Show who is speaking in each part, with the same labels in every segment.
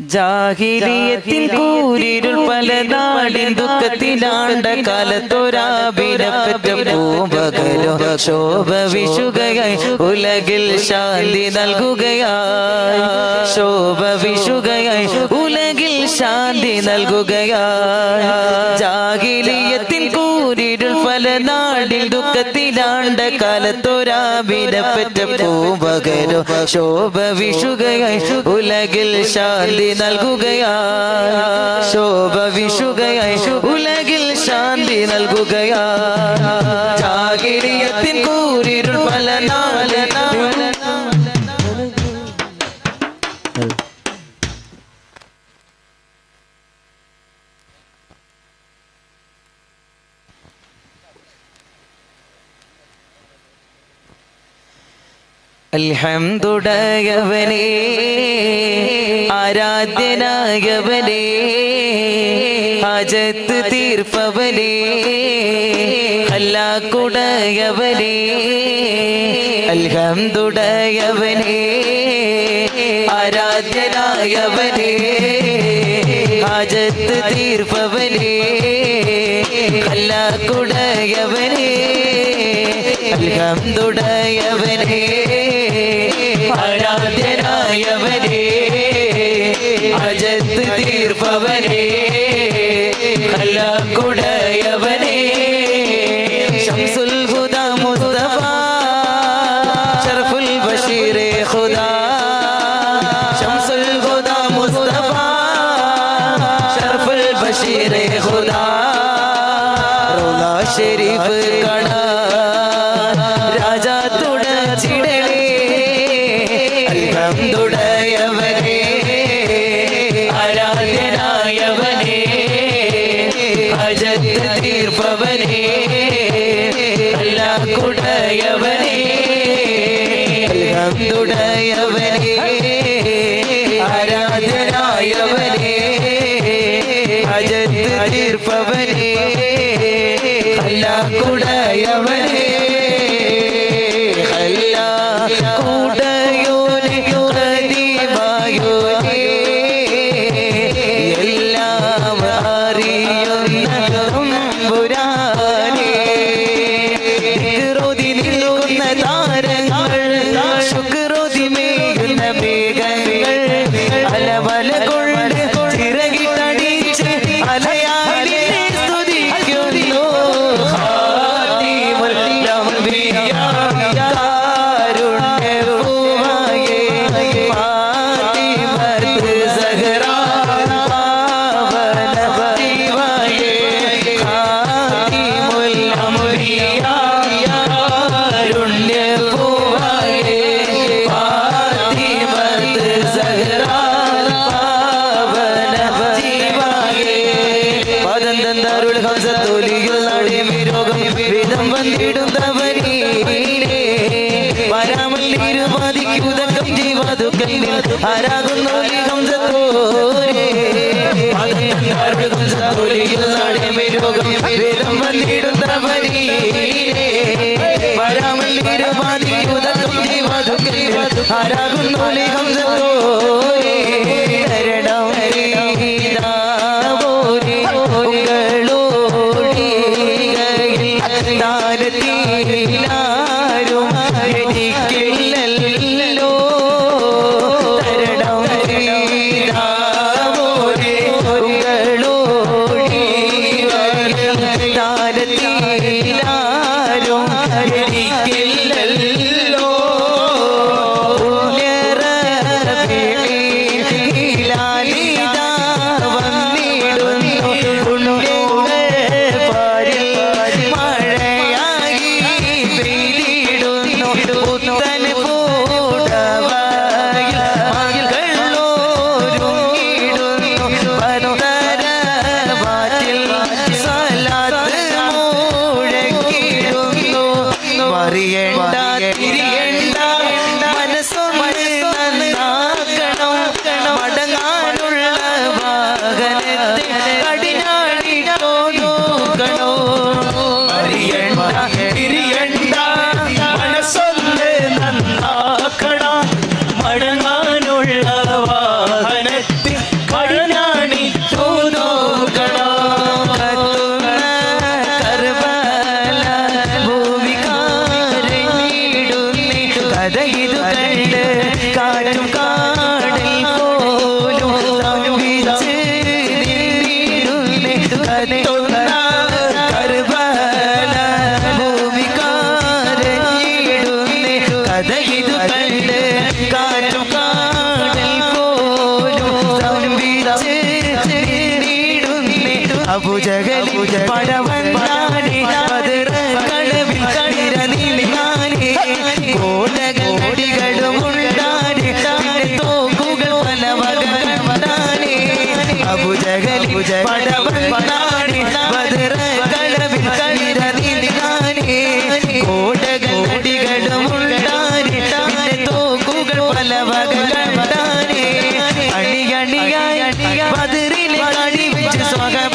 Speaker 1: ജാഹിലിയത്തിൻ കൂരിരുൾ പല നാടിൻ ദുഃഖത്തിലാണ്ട കാലത്തൊരാഭിരപ്പറ്റ പൂമ്പകലോ ശോഭ വിശുകയായി ഉലകിൽ ശാന്തി നൽകുകയായി. ശോഭ വിശുകയായി ഉലകിൽ ശാന്തി നൽകുകയായി. ജാഹിലിയത്തിൻ ദുഃഖത്തിലാണ്ട പൂവകരോ ശോഭ വിഷുകയായി ഉലകിൽ ശാന്തി നൽകുകയാ ശോഭ വിഷുകയായി ഉലകിൽ ശാന്തി നൽകുകയാ ജാഗിരിയത്തിൻ കൂരിരുൾ അൽഹംദുടയവനേ തീർപ്പവനെ ഹാജത്ത് തീർപ്പവനേ. അല്ലാക്കുടയവനേ ആരാധ്യനായവനെ. അജത്ത് തീർപ്പവനെ. തീർപ്പവനേ അല്ലാക്കുടയവനേ അൽഹംദുടയവനേ ആരാധ്യനായവനേ അജത്ത് തീർപ്പവനേ അല്ലാക്കുടയവനേ ശംസുൽ ഹുദ മുസ്തഫ ഷറഫുൽ ബഷീറെ ഖുദാ ശംസുൽ ഹുദ മുസ്തഫ ഷറഫുൽ ബഷീറെ ഖുദാ റൗള ഷരീഫ് കാണാ അൽഹംദുടയവനേ ആരാധ്യനായവനേ അജത്ത് തീർപ്പവനേ അല്ലാക്കുടയവനേ വരാമല്ലിരുപാതിക്കുതക്കം ജീവതുക്കല്ലിൽ ആരാകുന്നു ഈ പദന്തരുൾ ഹംസത്തോലിയിൽ നാടേ വിരോഗം വിധം വന്നിടുന്നവനീരേ വരാമല്ലിരുപാതിക്കുതക്കം ജീവതുക്കല്ലിൽ ആരാകുന്നു ഹംസത്തോരേ तन പതിരിലെ കാണിച്ച് സ്വകപ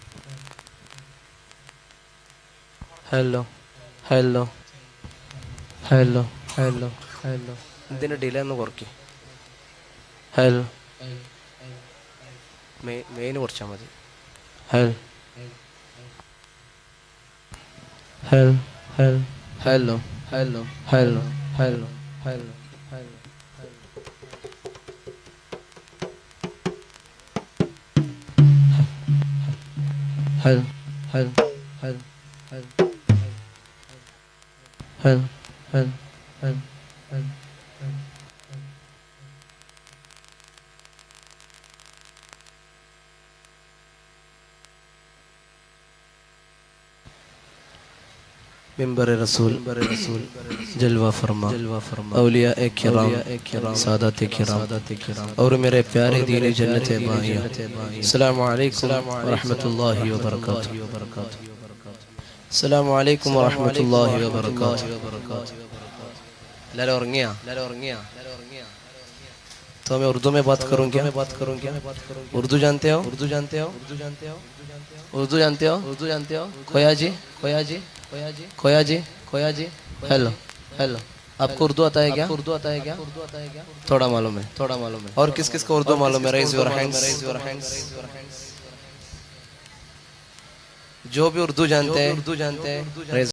Speaker 2: hello hello hello hello hello ഇതിന്റെ ഡിലേ ഒന്ന് കുറയ്ക്ക് ഹലോ മെയിൻ കുറച്ചാൽ മതി hello hello hello hello hello hello hello hello hello hello hello hello حلو حلو حلو حلو منبر رسول جلوہ فرما اولیاء کرام سادات کرام اور میرے پیارے دین جنت بائیاں السلام علیکم ورحمت اللہ وبرکاتہ۔ അസ്സാം വലൈക്കും വാഹമത്തല്ലാഹി വാബർക്കാത്തു എല്ലാവരും ഉറങ്ങിയാ എല്ലാവരും तो मैं उर्दू में बात करूँ क्या मैं बात करूँ क्या उर्दू जानते हो उर्दू जानते हो उर्दू जानते हो उर्दू जानते हो उर्दू जानते हो खोया जी खोया जी खोया जी खोया जी खोया जी हेलो हेलो आपको उर्दू आता है क्या उर्दू आता है क्या उर्दू आता है क्या थोड़ा मालूम है थोड़ा मालूम है और किस किस को उर्दू मालूम है raise your hands raise your hands जो भी उर्दू जानते हैं उर्दू जानते हैं।